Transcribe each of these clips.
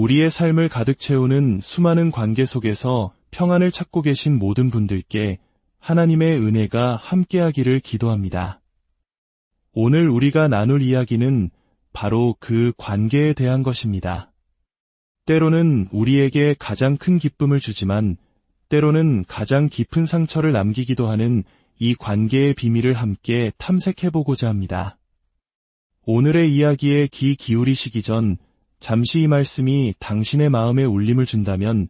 우리의 삶을 가득 채우는 수많은 관계 속에서 평안을 찾고 계신 모든 분들께 하나님의 은혜가 함께하기를 기도합니다. 오늘 우리가 나눌 이야기는 바로 그 관계에 대한 것입니다. 때로는 우리에게 가장 큰 기쁨을 주지만 때로는 가장 깊은 상처를 남기기도 하는 이 관계의 비밀을 함께 탐색해보고자 합니다. 오늘의 이야기에 귀 기울이시기 전 잠시 이 말씀이 당신의 마음에 울림을 준다면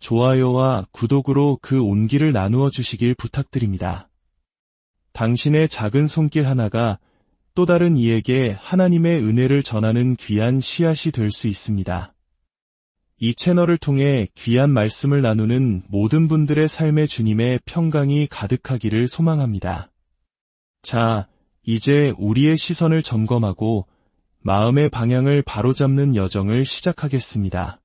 좋아요와 구독으로 그 온기를 나누어 주시길 부탁드립니다. 당신의 작은 손길 하나가 또 다른 이에게 하나님의 은혜를 전하는 귀한 씨앗이 될 수 있습니다. 이 채널을 통해 귀한 말씀을 나누는 모든 분들의 삶의 주님의 평강이 가득하기를 소망합니다. 자, 이제 우리의 시선을 점검하고 마음의 방향을 바로잡는 여정을 시작하겠습니다.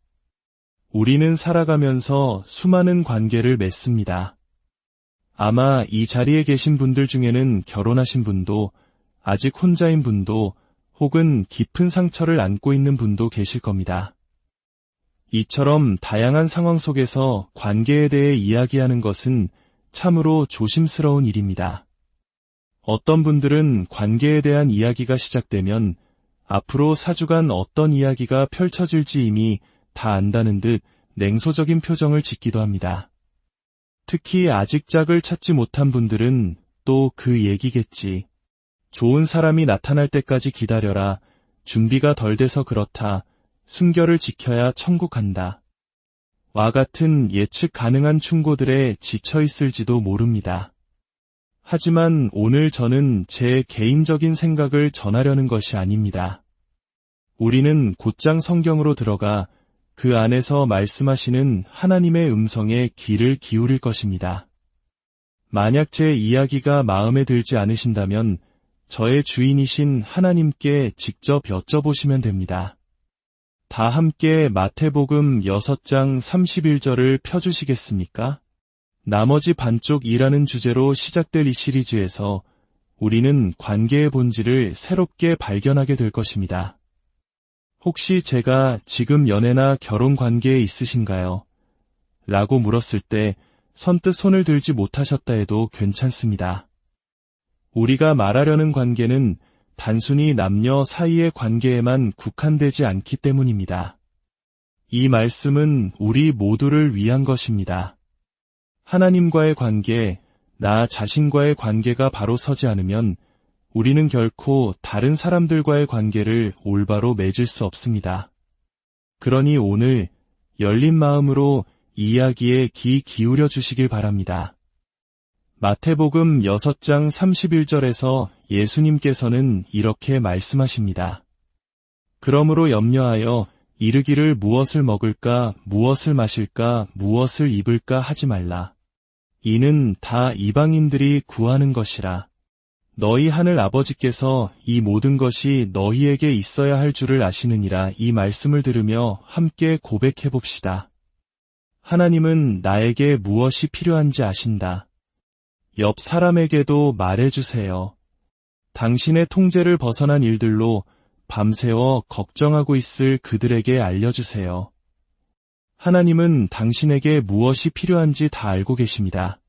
우리는 살아가면서 수많은 관계를 맺습니다. 아마 이 자리에 계신 분들 중에는 결혼하신 분도 아직 혼자인 분도 혹은 깊은 상처를 안고 있는 분도 계실 겁니다. 이처럼 다양한 상황 속에서 관계에 대해 이야기하는 것은 참으로 조심스러운 일입니다. 어떤 분들은 관계에 대한 이야기가 시작되면 앞으로 사주간 어떤 이야기가 펼쳐질지 이미 다 안다는 듯 냉소적인 표정을 짓기도 합니다. 특히 아직 짝을 찾지 못한 분들은 또 그 얘기겠지. 좋은 사람이 나타날 때까지 기다려라. 준비가 덜 돼서 그렇다. 순결을 지켜야 천국 간다. 와 같은 예측 가능한 충고들에 지쳐 있을지도 모릅니다. 하지만 오늘 저는 제 개인적인 생각을 전하려는 것이 아닙니다. 우리는 곧장 성경으로 들어가 그 안에서 말씀하시는 하나님의 음성에 귀를 기울일 것입니다. 만약 제 이야기가 마음에 들지 않으신다면 저의 주인이신 하나님께 직접 여쭤보시면 됩니다. 다 함께 마태복음 6장 31절을 펴주시겠습니까? 나머지 반쪽이라는 주제로 시작될 이 시리즈에서 우리는 관계의 본질을 새롭게 발견하게 될 것입니다. 혹시 제가 지금 연애나 결혼 관계에 있으신가요? 라고 물었을 때 선뜻 손을 들지 못하셨다 해도 괜찮습니다. 우리가 말하려는 관계는 단순히 남녀 사이의 관계에만 국한되지 않기 때문입니다. 이 말씀은 우리 모두를 위한 것입니다. 하나님과의 관계, 나 자신과의 관계가 바로 서지 않으면 우리는 결코 다른 사람들과의 관계를 올바로 맺을 수 없습니다. 그러니 오늘 열린 마음으로 이야기에 귀 기울여 주시길 바랍니다. 마태복음 6장 31절에서 예수님께서는 이렇게 말씀하십니다. 그러므로 염려하여 이르기를 무엇을 먹을까, 무엇을 마실까, 무엇을 입을까 하지 말라. 이는 다 이방인들이 구하는 것이라. 너희 하늘 아버지께서 이 모든 것이 너희에게 있어야 할 줄을 아시느니라 이 말씀을 들으며 함께 고백해 봅시다. 하나님은 나에게 무엇이 필요한지 아신다. 옆 사람에게도 말해주세요. 당신의 통제를 벗어난 일들로 밤새워 걱정하고 있을 그들에게 알려주세요. 하나님은 당신에게 무엇이 필요한지 다 알고 계십니다.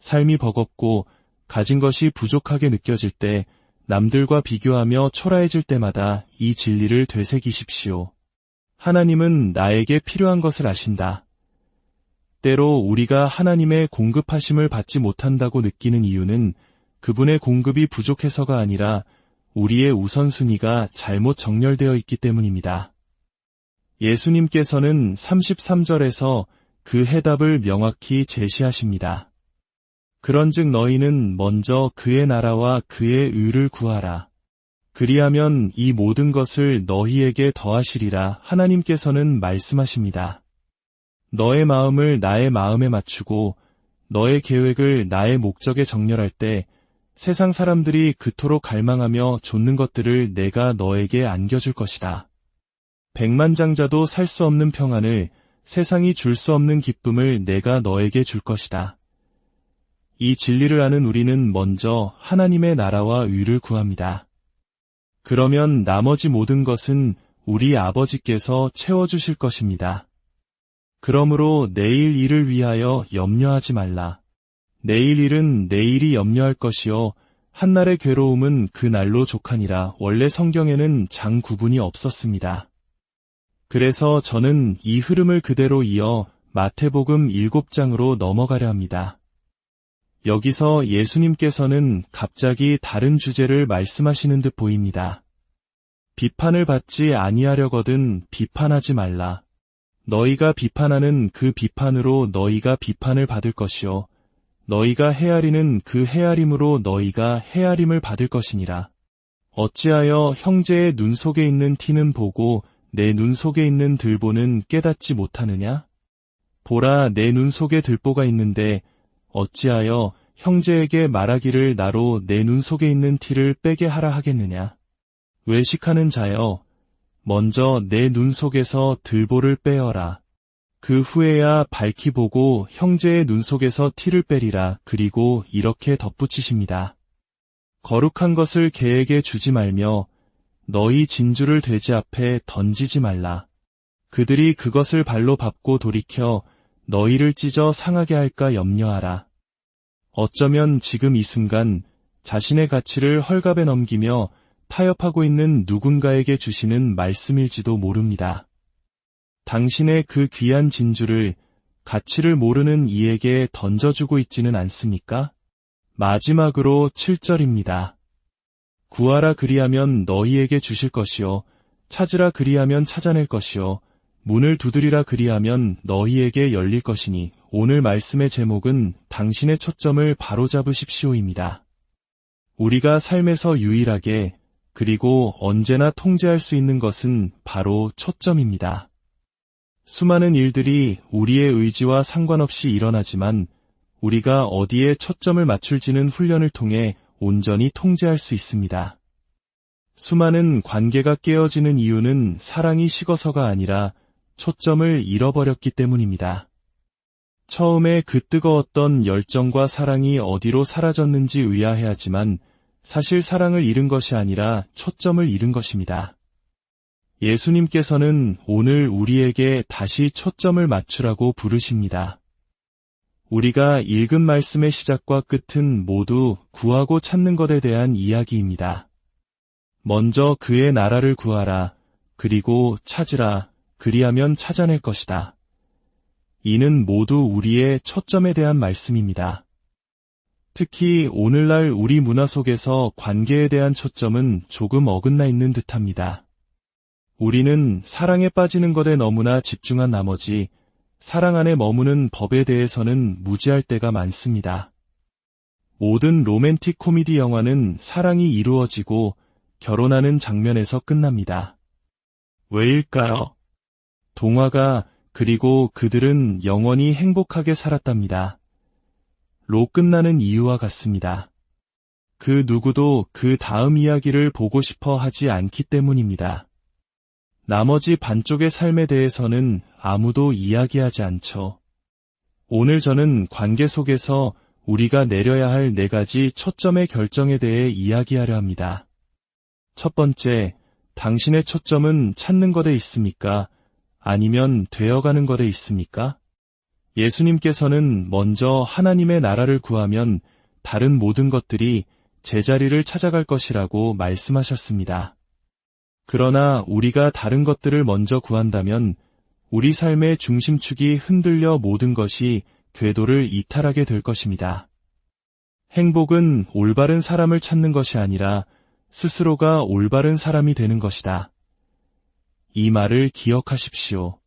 삶이 버겁고 가진 것이 부족하게 느껴질 때 남들과 비교하며 초라해질 때마다 이 진리를 되새기십시오. 하나님은 나에게 필요한 것을 아신다. 때로 우리가 하나님의 공급하심을 받지 못한다고 느끼는 이유는 그분의 공급이 부족해서가 아니라 우리의 우선순위가 잘못 정렬되어 있기 때문입니다. 예수님께서는 33절에서 그 해답을 명확히 제시하십니다. 그런즉 너희는 먼저 그의 나라와 그의 의를 구하라. 그리하면 이 모든 것을 너희에게 더하시리라 하나님께서는 말씀하십니다. 너의 마음을 나의 마음에 맞추고 너의 계획을 나의 목적에 정렬할 때 세상 사람들이 그토록 갈망하며 좇는 것들을 내가 너에게 안겨줄 것이다. 백만장자도 살 수 없는 평안을 세상이 줄 수 없는 기쁨을 내가 너에게 줄 것이다. 이 진리를 아는 우리는 먼저 하나님의 나라와 의를 구합니다. 그러면 나머지 모든 것은 우리 아버지께서 채워주실 것입니다. 그러므로 내일 일을 위하여 염려하지 말라. 내일 일은 내일이 염려할 것이요. 한날의 괴로움은 그 날로 족하니라 원래 성경에는 장 구분이 없었습니다. 그래서 저는 이 흐름을 그대로 이어 마태복음 7장으로 넘어가려 합니다. 여기서 예수님께서는 갑자기 다른 주제를 말씀하시는 듯 보입니다. 비판을 받지 아니하려거든 비판하지 말라. 너희가 비판하는 그 비판으로 너희가 비판을 받을 것이요. 너희가 헤아리는 그 헤아림으로 너희가 헤아림을 받을 것이니라. 어찌하여 형제의 눈 속에 있는 티는 보고 내 눈 속에 있는 들보는 깨닫지 못하느냐? 보라 내 눈 속에 들보가 있는데 어찌하여 형제에게 말하기를 나로 내 눈 속에 있는 티를 빼게 하라 하겠느냐? 외식하는 자여, 먼저 내 눈 속에서 들보를 빼어라. 그 후에야 밝히 보고 형제의 눈 속에서 티를 빼리라. 그리고 이렇게 덧붙이십니다. 거룩한 것을 개에게 주지 말며 너희 진주를 돼지 앞에 던지지 말라. 그들이 그것을 발로 밟고 돌이켜 너희를 찢어 상하게 할까 염려하라. 어쩌면 지금 이 순간 자신의 가치를 헐갑에 넘기며 타협하고 있는 누군가에게 주시는 말씀일지도 모릅니다. 당신의 그 귀한 진주를 가치를 모르는 이에게 던져주고 있지는 않습니까? 마지막으로 7절입니다. 구하라 그리하면 너희에게 주실 것이요. 찾으라 그리하면 찾아낼 것이요. 문을 두드리라 그리하면 너희에게 열릴 것이니 오늘 말씀의 제목은 당신의 초점을 바로잡으십시오입니다. 우리가 삶에서 유일하게 그리고 언제나 통제할 수 있는 것은 바로 초점입니다. 수많은 일들이 우리의 의지와 상관없이 일어나지만 우리가 어디에 초점을 맞출지는 훈련을 통해 온전히 통제할 수 있습니다. 수많은 관계가 깨어지는 이유는 사랑이 식어서가 아니라 초점을 잃어버렸기 때문입니다. 처음에 그 뜨거웠던 열정과 사랑이 어디로 사라졌는지 의아해하지만 사실 사랑을 잃은 것이 아니라 초점을 잃은 것입니다. 예수님께서는 오늘 우리에게 다시 초점을 맞추라고 부르십니다. 우리가 읽은 말씀의 시작과 끝은 모두 구하고 찾는 것에 대한 이야기입니다. 먼저 그의 나라를 구하라. 그리고 찾으라. 그리하면 찾아낼 것이다. 이는 모두 우리의 초점에 대한 말씀입니다. 특히 오늘날 우리 문화 속에서 관계에 대한 초점은 조금 어긋나 있는 듯합니다. 우리는 사랑에 빠지는 것에 너무나 집중한 나머지 사랑 안에 머무는 법에 대해서는 무지할 때가 많습니다. 모든 로맨틱 코미디 영화는 사랑이 이루어지고 결혼하는 장면에서 끝납니다. 왜일까요? 동화가 그리고 그들은 영원히 행복하게 살았답니다. 로 끝나는 이유와 같습니다. 그 누구도 그 다음 이야기를 보고 싶어 하지 않기 때문입니다. 나머지 반쪽의 삶에 대해서는 아무도 이야기하지 않죠. 오늘 저는 관계 속에서 우리가 내려야 할 네 가지 초점의 결정에 대해 이야기하려 합니다. 첫 번째, 당신의 초점은 찾는 것에 있습니까? 아니면 되어가는 것에 있습니까? 예수님께서는 먼저 하나님의 나라를 구하면 다른 모든 것들이 제자리를 찾아갈 것이라고 말씀하셨습니다. 그러나 우리가 다른 것들을 먼저 구한다면 우리 삶의 중심축이 흔들려 모든 것이 궤도를 이탈하게 될 것입니다. 행복은 올바른 사람을 찾는 것이 아니라 스스로가 올바른 사람이 되는 것이다. 이 말을 기억하십시오.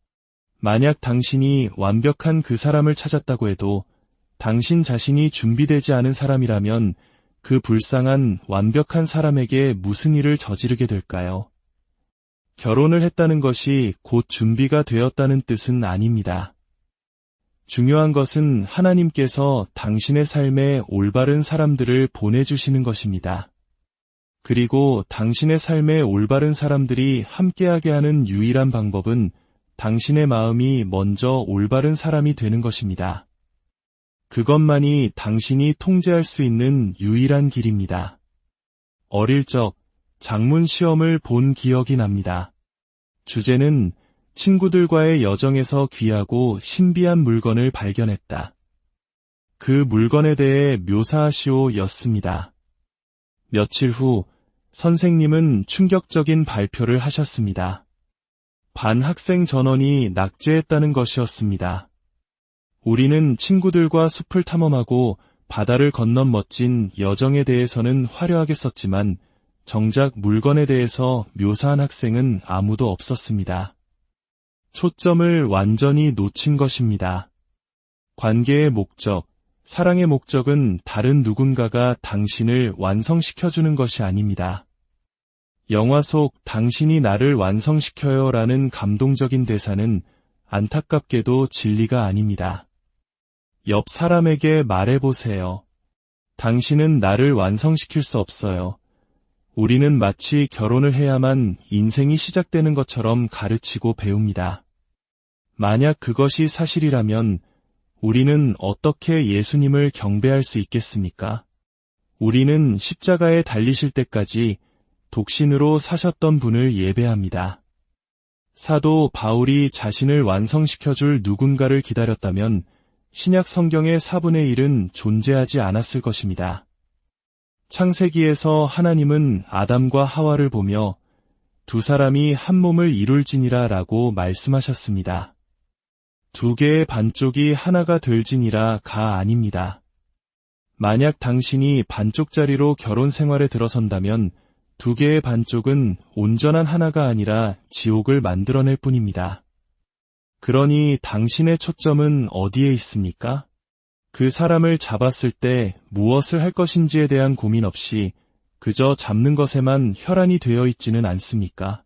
만약 당신이 완벽한 그 사람을 찾았다고 해도 당신 자신이 준비되지 않은 사람이라면 그 불쌍한 완벽한 사람에게 무슨 일을 저지르게 될까요? 결혼을 했다는 것이 곧 준비가 되었다는 뜻은 아닙니다. 중요한 것은 하나님께서 당신의 삶에 올바른 사람들을 보내주시는 것입니다. 그리고 당신의 삶에 올바른 사람들이 함께하게 하는 유일한 방법은 당신의 마음이 먼저 올바른 사람이 되는 것입니다. 그것만이 당신이 통제할 수 있는 유일한 길입니다. 어릴 적 장문 시험을 본 기억이 납니다. 주제는 친구들과의 여정에서 귀하고 신비한 물건을 발견했다. 그 물건에 대해 묘사하시오 였습니다. 며칠 후 선생님은 충격적인 발표를 하셨습니다. 반 학생 전원이 낙제했다는 것이었습니다. 우리는 친구들과 숲을 탐험하고 바다를 건넌 멋진 여정에 대해서는 화려하게 썼지만 정작 물건에 대해서 묘사한 학생은 아무도 없었습니다. 초점을 완전히 놓친 것입니다. 관계의 목적, 사랑의 목적은 다른 누군가가 당신을 완성시켜주는 것이 아닙니다. 영화 속 당신이 나를 완성시켜요 라는 감동적인 대사는 안타깝게도 진리가 아닙니다. 옆 사람에게 말해보세요. 당신은 나를 완성시킬 수 없어요. 우리는 마치 결혼을 해야만 인생이 시작되는 것처럼 가르치고 배웁니다. 만약 그것이 사실이라면 우리는 어떻게 예수님을 경배할 수 있겠습니까? 우리는 십자가에 달리실 때까지 독신으로 사셨던 분을 예배합니다. 사도 바울이 자신을 완성시켜줄 누군가를 기다렸다면 신약 성경의 4분의 1은 존재하지 않았을 것입니다. 창세기에서 하나님은 아담과 하와를 보며 두 사람이 한 몸을 이룰지니라 라고 말씀하셨습니다. 두 개의 반쪽이 하나가 될지니라 가 아닙니다. 만약 당신이 반쪽짜리로 결혼 생활에 들어선다면 두 개의 반쪽은 온전한 하나가 아니라 지옥을 만들어낼 뿐입니다. 그러니 당신의 초점은 어디에 있습니까? 그 사람을 잡았을 때 무엇을 할 것인지에 대한 고민 없이 그저 잡는 것에만 혈안이 되어 있지는 않습니까?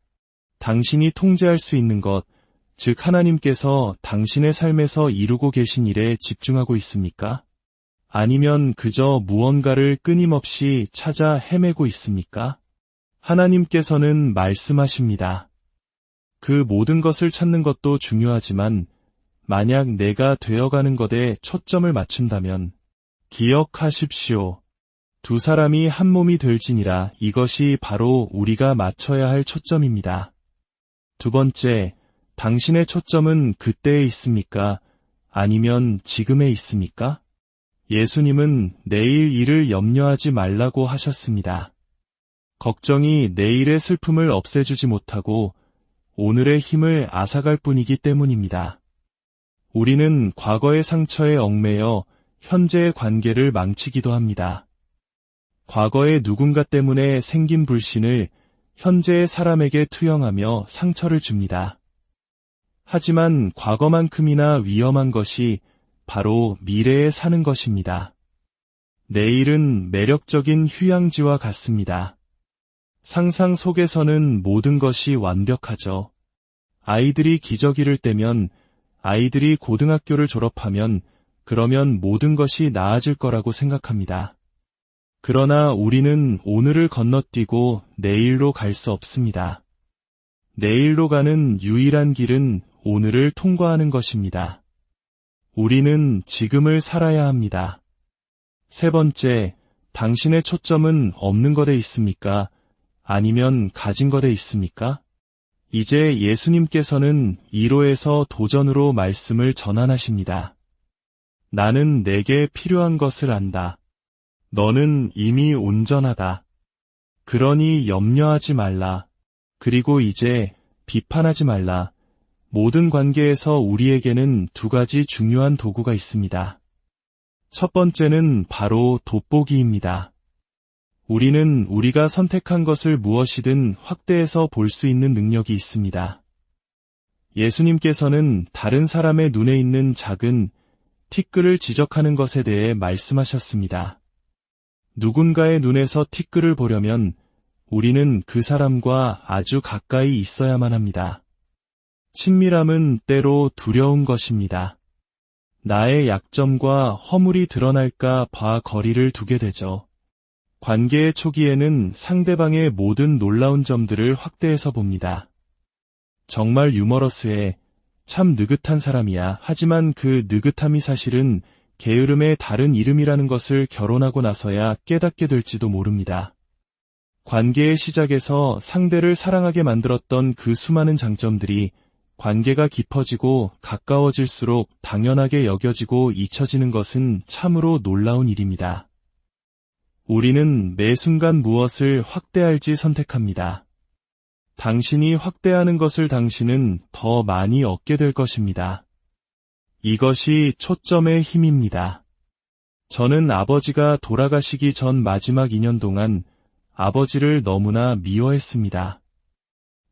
당신이 통제할 수 있는 것, 즉 하나님께서 당신의 삶에서 이루고 계신 일에 집중하고 있습니까? 아니면 그저 무언가를 끊임없이 찾아 헤매고 있습니까? 하나님께서는 말씀하십니다. 그 모든 것을 찾는 것도 중요하지만 만약 내가 되어가는 것에 초점을 맞춘다면 기억하십시오. 두 사람이 한 몸이 될지니라 이것이 바로 우리가 맞춰야 할 초점입니다. 두 번째, 당신의 초점은 그때에 있습니까? 아니면 지금에 있습니까? 예수님은 내일 일을 염려하지 말라고 하셨습니다. 걱정이 내일의 슬픔을 없애주지 못하고 오늘의 힘을 앗아갈 뿐이기 때문입니다. 우리는 과거의 상처에 얽매여 현재의 관계를 망치기도 합니다. 과거의 누군가 때문에 생긴 불신을 현재의 사람에게 투영하며 상처를 줍니다. 하지만 과거만큼이나 위험한 것이 바로 미래에 사는 것입니다. 내일은 매력적인 휴양지와 같습니다. 상상 속에서는 모든 것이 완벽하죠. 아이들이 기저귀를 떼면, 아이들이 고등학교를 졸업하면, 그러면 모든 것이 나아질 거라고 생각합니다. 그러나 우리는 오늘을 건너뛰고 내일로 갈 수 없습니다. 내일로 가는 유일한 길은 오늘을 통과하는 것입니다. 우리는 지금을 살아야 합니다. 세 번째, 당신의 초점은 없는 것에 있습니까? 아니면 가진 것에 있습니까? 이제 예수님께서는 1호에서 도전으로 말씀을 전환하십니다. 나는 내게 필요한 것을 안다. 너는 이미 온전하다. 그러니 염려하지 말라. 그리고 이제 비판하지 말라. 모든 관계에서 우리에게는 두 가지 중요한 도구가 있습니다. 첫 번째는 바로 돋보기입니다. 우리는 우리가 선택한 것을 무엇이든 확대해서 볼 수 있는 능력이 있습니다. 예수님께서는 다른 사람의 눈에 있는 작은 티끌을 지적하는 것에 대해 말씀하셨습니다. 누군가의 눈에서 티끌을 보려면 우리는 그 사람과 아주 가까이 있어야만 합니다. 친밀함은 때로 두려운 것입니다. 나의 약점과 허물이 드러날까 봐 거리를 두게 되죠. 관계의 초기에는 상대방의 모든 놀라운 점들을 확대해서 봅니다. 정말 유머러스해 참 느긋한 사람이야. 하지만 그 느긋함이 사실은 게으름의 다른 이름이라는 것을 결혼하고 나서야 깨닫게 될지도 모릅니다. 관계의 시작에서 상대를 사랑하게 만들었던 그 수많은 장점들이 관계가 깊어지고 가까워질수록 당연하게 여겨지고 잊혀지는 것은 참으로 놀라운 일입니다. 우리는 매 순간 무엇을 확대할지 선택합니다. 당신이 확대하는 것을 당신은 더 많이 얻게 될 것입니다. 이것이 초점의 힘입니다. 저는 아버지가 돌아가시기 전 마지막 2년 동안 아버지를 너무나 미워했습니다.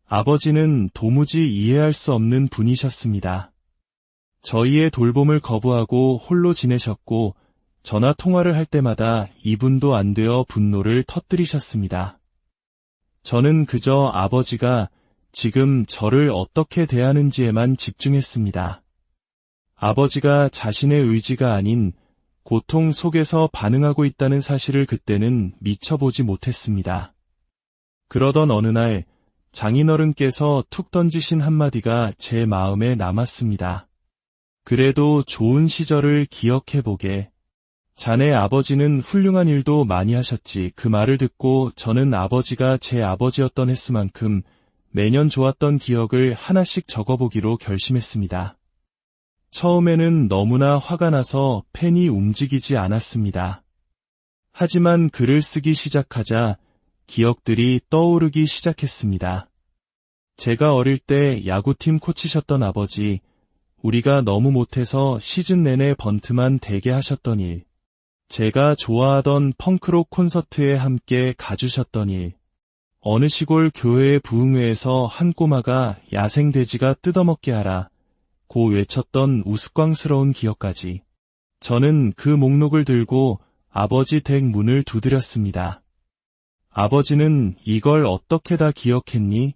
아버지는 도무지 이해할 수 없는 분이셨습니다. 저희의 돌봄을 거부하고 홀로 지내셨고 전화 통화를 할 때마다 2분도 안 되어 분노를 터뜨리셨습니다. 저는 그저 아버지가 지금 저를 어떻게 대하는지에만 집중했습니다. 아버지가 자신의 의지가 아닌 고통 속에서 반응하고 있다는 사실을 그때는 미쳐보지 못했습니다. 그러던 어느 날 장인어른께서 툭 던지신 한마디가 제 마음에 남았습니다. 그래도 좋은 시절을 기억해보게. 자네 아버지는 훌륭한 일도 많이 하셨지. 그 말을 듣고 저는 아버지가 제 아버지였던 횟수만큼 매년 좋았던 기억을 하나씩 적어보기로 결심했습니다. 처음에는 너무나 화가 나서 펜이 움직이지 않았습니다. 하지만 글을 쓰기 시작하자 기억들이 떠오르기 시작했습니다. 제가 어릴 때 야구팀 코치셨던 아버지, 우리가 너무 못해서 시즌 내내 번트만 대게 하셨던 일, 제가 좋아하던 펑크록 콘서트에 함께 가주셨던 일, 어느 시골 교회의 부흥회에서 한 꼬마가 야생 돼지가 뜯어먹게 하라, 고 외쳤던 우스꽝스러운 기억까지. 저는 그 목록을 들고 아버지 댁 문을 두드렸습니다. 아버지는 이걸 어떻게 다 기억했니?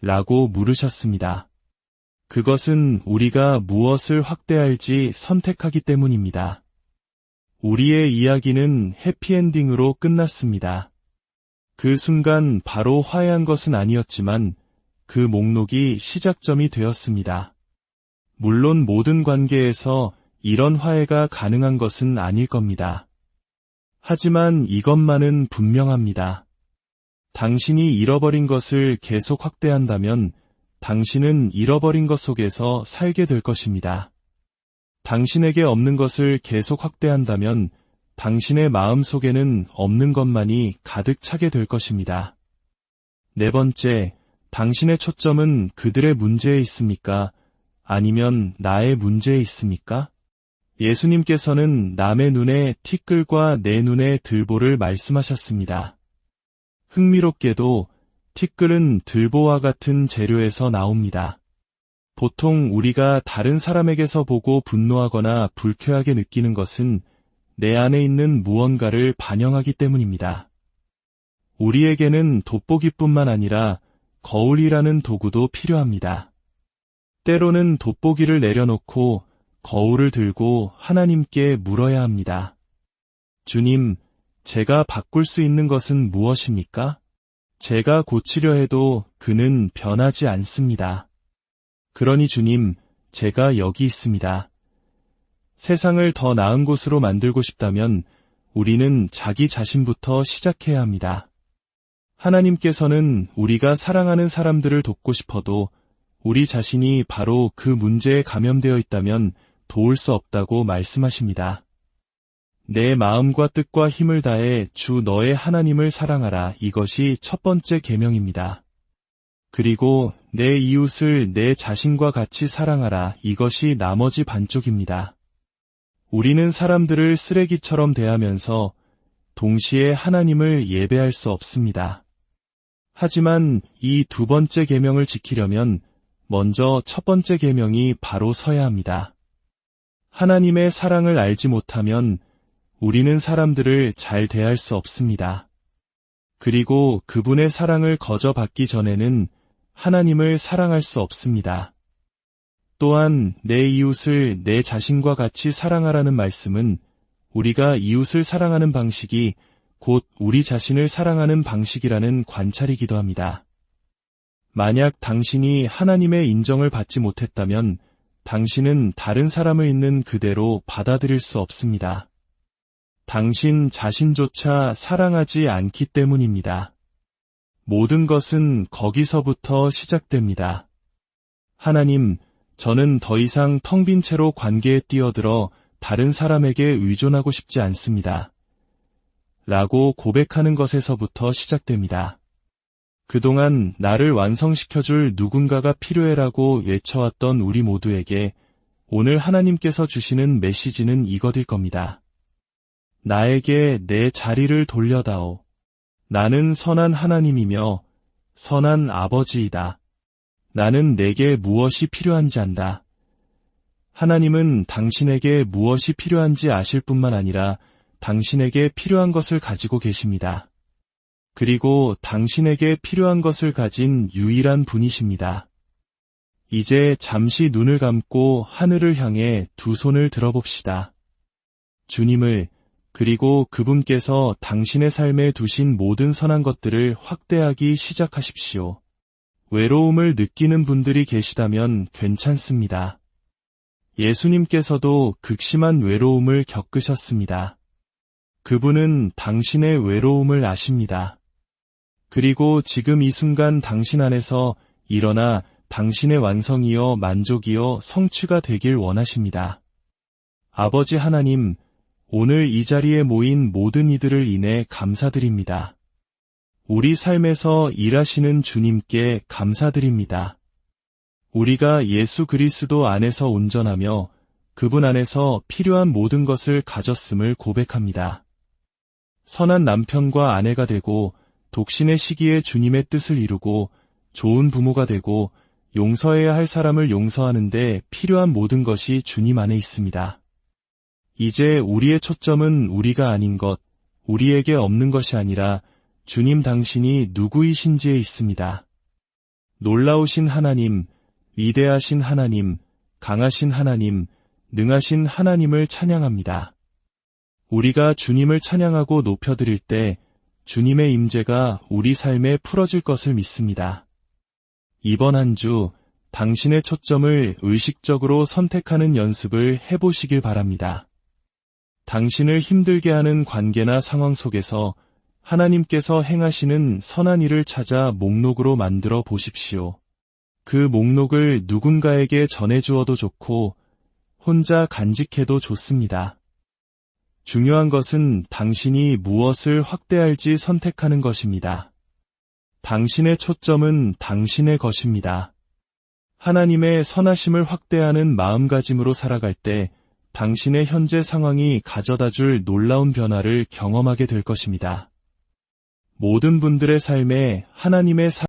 라고 물으셨습니다. 그것은 우리가 무엇을 확대할지 선택하기 때문입니다. 우리의 이야기는 해피엔딩으로 끝났습니다. 그 순간 바로 화해한 것은 아니었지만 그 목록이 시작점이 되었습니다. 물론 모든 관계에서 이런 화해가 가능한 것은 아닐 겁니다. 하지만 이것만은 분명합니다. 당신이 잃어버린 것을 계속 확대한다면 당신은 잃어버린 것 속에서 살게 될 것입니다. 당신에게 없는 것을 계속 확대한다면 당신의 마음 속에는 없는 것만이 가득 차게 될 것입니다. 네 번째, 당신의 초점은 그들의 문제에 있습니까? 아니면 나의 문제에 있습니까? 예수님께서는 남의 눈에 티끌과 내 눈에 들보를 말씀하셨습니다. 흥미롭게도 티끌은 들보와 같은 재료에서 나옵니다. 보통 우리가 다른 사람에게서 보고 분노하거나 불쾌하게 느끼는 것은 내 안에 있는 무언가를 반영하기 때문입니다. 우리에게는 돋보기뿐만 아니라 거울이라는 도구도 필요합니다. 때로는 돋보기를 내려놓고 거울을 들고 하나님께 물어야 합니다. 주님, 제가 바꿀 수 있는 것은 무엇입니까? 제가 고치려 해도 그는 변하지 않습니다. 그러니 주님, 제가 여기 있습니다. 세상을 더 나은 곳으로 만들고 싶다면 우리는 자기 자신부터 시작해야 합니다. 하나님께서는 우리가 사랑하는 사람들을 돕고 싶어도 우리 자신이 바로 그 문제에 감염되어 있다면 도울 수 없다고 말씀하십니다. 내 마음과 뜻과 힘을 다해 주 너의 하나님을 사랑하라. 이것이 첫 번째 계명입니다. 그리고 내 이웃을 내 자신과 같이 사랑하라. 이것이 나머지 반쪽입니다. 우리는 사람들을 쓰레기처럼 대하면서 동시에 하나님을 예배할 수 없습니다. 하지만 이 두 번째 계명을 지키려면 먼저 첫 번째 계명이 바로 서야 합니다. 하나님의 사랑을 알지 못하면 우리는 사람들을 잘 대할 수 없습니다. 그리고 그분의 사랑을 거저 받기 전에는 하나님을 사랑할 수 없습니다. 또한 내 이웃을 내 자신과 같이 사랑하라는 말씀은 우리가 이웃을 사랑하는 방식이 곧 우리 자신을 사랑하는 방식이라는 관찰이기도 합니다. 만약 당신이 하나님의 인정을 받지 못했다면 당신은 다른 사람을 있는 그대로 받아들일 수 없습니다. 당신 자신조차 사랑하지 않기 때문입니다. 모든 것은 거기서부터 시작됩니다. 하나님, 저는 더 이상 텅 빈 채로 관계에 뛰어들어 다른 사람에게 의존하고 싶지 않습니다. 라고 고백하는 것에서부터 시작됩니다. 그동안 나를 완성시켜줄 누군가가 필요해라고 외쳐왔던 우리 모두에게 오늘 하나님께서 주시는 메시지는 이것일 겁니다. 나에게 내 자리를 돌려다오. 나는 선한 하나님이며 선한 아버지이다. 나는 내게 무엇이 필요한지 안다. 하나님은 당신에게 무엇이 필요한지 아실 뿐만 아니라 당신에게 필요한 것을 가지고 계십니다. 그리고 당신에게 필요한 것을 가진 유일한 분이십니다. 이제 잠시 눈을 감고 하늘을 향해 두 손을 들어봅시다. 주님을 그리고 그분께서 당신의 삶에 두신 모든 선한 것들을 확대하기 시작하십시오. 외로움을 느끼는 분들이 계시다면 괜찮습니다. 예수님께서도 극심한 외로움을 겪으셨습니다. 그분은 당신의 외로움을 아십니다. 그리고 지금 이 순간 당신 안에서 일어나 당신의 완성이요 만족이요 성취가 되길 원하십니다. 아버지 하나님, 오늘 이 자리에 모인 모든 이들을 인해 감사드립니다. 우리 삶에서 일하시는 주님께 감사드립니다. 우리가 예수 그리스도 안에서 온전하며 그분 안에서 필요한 모든 것을 가졌음을 고백합니다. 선한 남편과 아내가 되고 독신의 시기에 주님의 뜻을 이루고 좋은 부모가 되고 용서해야 할 사람을 용서하는데 필요한 모든 것이 주님 안에 있습니다. 이제 우리의 초점은 우리가 아닌 것, 우리에게 없는 것이 아니라 주님 당신이 누구이신지에 있습니다. 놀라우신 하나님, 위대하신 하나님, 강하신 하나님, 능하신 하나님을 찬양합니다. 우리가 주님을 찬양하고 높여드릴 때 주님의 임재가 우리 삶에 풀어질 것을 믿습니다. 이번 한 주 당신의 초점을 의식적으로 선택하는 연습을 해보시길 바랍니다. 당신을 힘들게 하는 관계나 상황 속에서 하나님께서 행하시는 선한 일을 찾아 목록으로 만들어 보십시오. 그 목록을 누군가에게 전해주어도 좋고 혼자 간직해도 좋습니다. 중요한 것은 당신이 무엇을 확대할지 선택하는 것입니다. 당신의 초점은 당신의 것입니다. 하나님의 선하심을 확대하는 마음가짐으로 살아갈 때 당신의 현재 상황이 가져다 줄 놀라운 변화를 경험하게 될 것입니다. 모든 분들의 삶에 하나님의